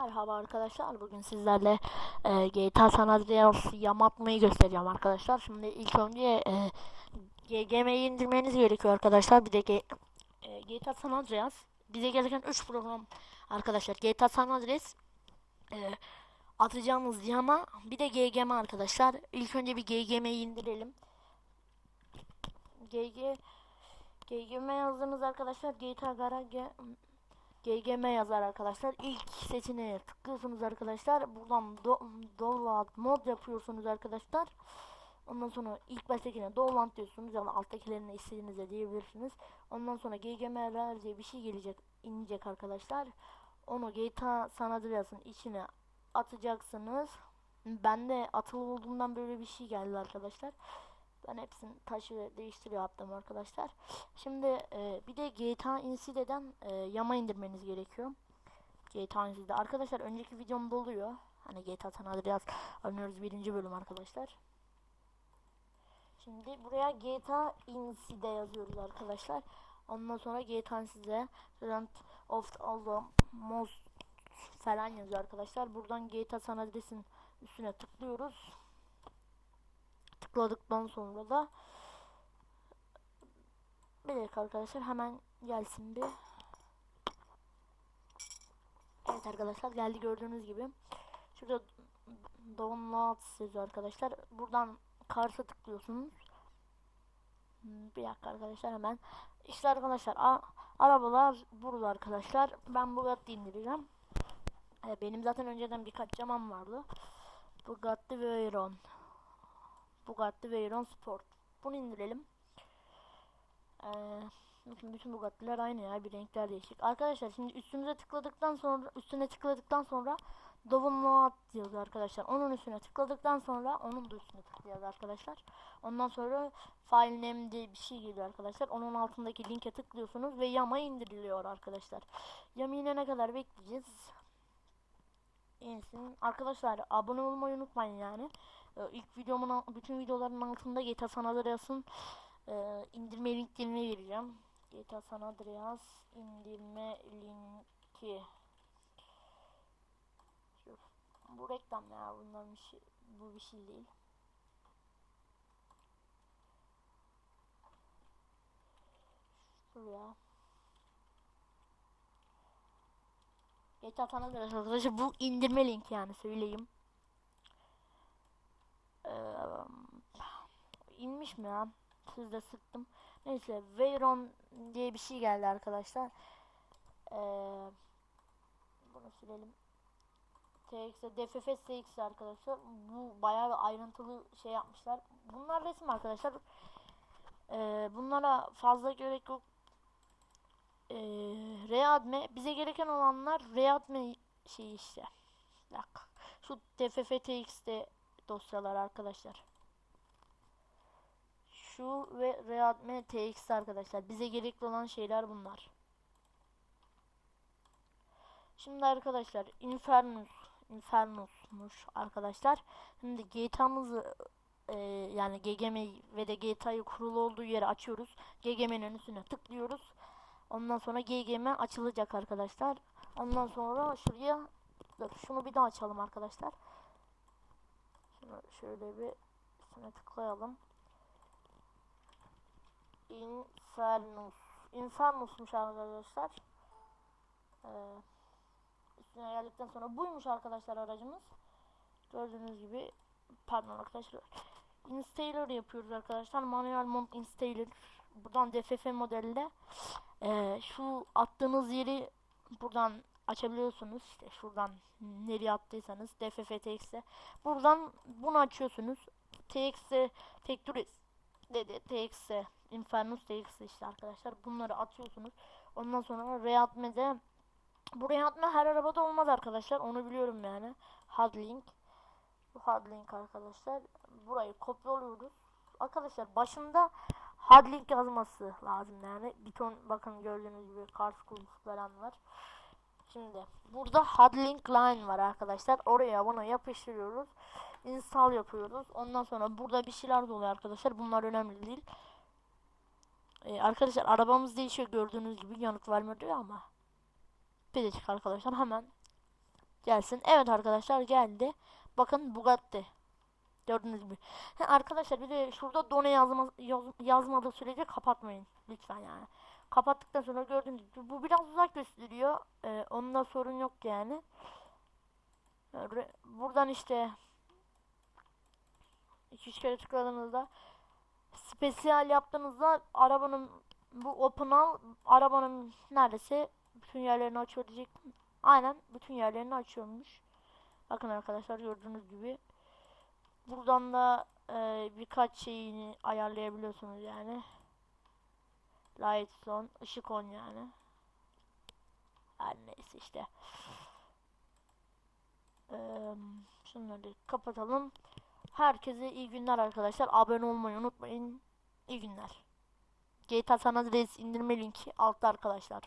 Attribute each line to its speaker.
Speaker 1: Merhaba arkadaşlar. Bugün sizlerle e, GTA San Andreas yamatmayı göstereceğim arkadaşlar. Şimdi ilk önce e, GGM'yi indirmeniz gerekiyor arkadaşlar. Bir de G, e, GTA San Andreas bize gereken 3 program arkadaşlar. GTA San Andreas e, atacağımız yama bir de GGM arkadaşlar. İlk önce bir GGM'yi indirelim. GG GGM yazdığınız arkadaşlar GTA Garage GGM yazar arkadaşlar. İlk seçeneğe tıklıyorsunuz arkadaşlar. Buradan do download mod yapıyorsunuz arkadaşlar. Ondan sonra ilk baştakine download diyorsunuz ya da alttakilerine istediğinizde diyebilirsiniz. Ondan sonra GGM'ler diye bir şey gelecek, inecek arkadaşlar. Onu GTA San Andreas'ın içine atacaksınız. Bende atılı olduğundan böyle bir şey geldi arkadaşlar. Ben hepsini taşı değiştiriyor yaptım arkadaşlar. Şimdi e, bir de GTA Inside'den e, yama indirmeniz gerekiyor. GTA Inside. Arkadaşlar önceki videomda oluyor. Hani GTA San Andreas oynuyoruz birinci bölüm arkadaşlar. Şimdi buraya GTA Inside yazıyoruz arkadaşlar. Ondan sonra GTA Inside Grand of the Most falan yazıyor arkadaşlar. Buradan GTA San Andreas'ın üstüne tıklıyoruz tıkladıktan sonra da bir dakika arkadaşlar hemen gelsin bir. Evet arkadaşlar geldi gördüğünüz gibi. Şurada download yazıyor arkadaşlar. Buradan Kars'a tıklıyorsunuz. Bir dakika arkadaşlar hemen. İşte arkadaşlar arabalar burada arkadaşlar. Ben Bugatti indireceğim. E, benim zaten önceden birkaç camam vardı. Bugatti Veyron. Bugatti Veyron Sport. Bunu indirelim. Ee, bütün, Bugatti'ler aynı ya. Bir renkler değişik. Arkadaşlar şimdi üstümüze tıkladıktan sonra üstüne tıkladıktan sonra download yazıyor arkadaşlar. Onun üstüne tıkladıktan sonra onun da üstüne tıklayacağız arkadaşlar. Ondan sonra file name diye bir şey geliyor arkadaşlar. Onun altındaki linke tıklıyorsunuz ve yama indiriliyor arkadaşlar. Yama inene kadar bekleyeceğiz. İnsin. Arkadaşlar abone olmayı unutmayın yani. Ee, ilk videomun bütün videoların altında GTA San Andreas'ın e, indirme linklerini vereceğim. GTA San Andreas indirme linki. Şu, bu reklam ya bundan bir şey bu bir şey değil. Şuraya. GTA San Andreas arkadaşlar bu indirme linki yani söyleyeyim. Ee, inmiş mi ya? Sizde sıktım. Neyse Veyron diye bir şey geldi arkadaşlar. Ee, bunu silelim. TX, DFF TX arkadaşlar. Bu bayağı bir ayrıntılı şey yapmışlar. Bunlar resim arkadaşlar. Ee, bunlara fazla gerek yok. Ee, Readme bize gereken olanlar Readme şey işte. Bak. Şu DFF TX'de dosyalar arkadaşlar. Şu ve Readme TX arkadaşlar. Bize gerekli olan şeyler bunlar. Şimdi arkadaşlar Infernus Infernus'muş arkadaşlar. Şimdi GTA'mızı e, yani GGM ve de GTA'yı kurulu olduğu yere açıyoruz. GGM'nin üstüne tıklıyoruz. Ondan sonra GGM açılacak arkadaşlar. Ondan sonra şuraya şunu bir daha açalım arkadaşlar. Şunu şöyle bir üstüne tıklayalım. Infernus. Infernus'muş arkadaşlar. Ee, üstüne geldikten sonra buymuş arkadaşlar aracımız. Gördüğünüz gibi pardon arkadaşlar. Installer yapıyoruz arkadaşlar. Manuel mount installer. Buradan DFF modelde ee, şu attığınız yeri buradan açabiliyorsunuz. İşte şuradan nereye attıysanız DFF TX'e. Buradan bunu açıyorsunuz. TX'e Tekturis dedi. TX'e Infernus TX işte arkadaşlar. Bunları atıyorsunuz. Ondan sonra Reatme'de bu Reatme her arabada olmaz arkadaşlar. Onu biliyorum yani. Hadlink. Bu Hadlink arkadaşlar. Burayı kopyalıyoruz. Arkadaşlar başında Hadlink yazması lazım yani. Bir ton bakın gördüğünüz gibi Kars kulüp falan var. Şimdi burada Hadlink line var arkadaşlar. Oraya bunu yapıştırıyoruz. Install yapıyoruz. Ondan sonra burada bir şeyler doluyor arkadaşlar. Bunlar önemli değil. Ee, arkadaşlar arabamız değişiyor gördüğünüz gibi yanıt vermiyor ama. Bir dakika arkadaşlar hemen Gelsin. Evet arkadaşlar geldi. Bakın Bugatti. Gördüğünüz gibi. Ha, arkadaşlar bir de şurada done yazma, yaz- yazmadığı sürece kapatmayın. Lütfen yani. Kapattıktan sonra gördüğünüz gibi bu biraz uzak gösteriyor. Ee, onunla sorun yok yani. Ee, Buradan işte 2-3 kere tıkladığınızda spesiyal yaptığınızda arabanın bu optional arabanın neredeyse bütün yerlerini açıyor diyecektim. Aynen bütün yerlerini açıyormuş. Bakın arkadaşlar gördüğünüz gibi. Buradan da e, birkaç şeyini ayarlayabiliyorsunuz yani. Light on, ışık on yani. Her neyse işte. Eee, şunları kapatalım. Herkese iyi günler arkadaşlar. Abone olmayı unutmayın. İyi günler. GTA San Andreas indirme linki altta arkadaşlar.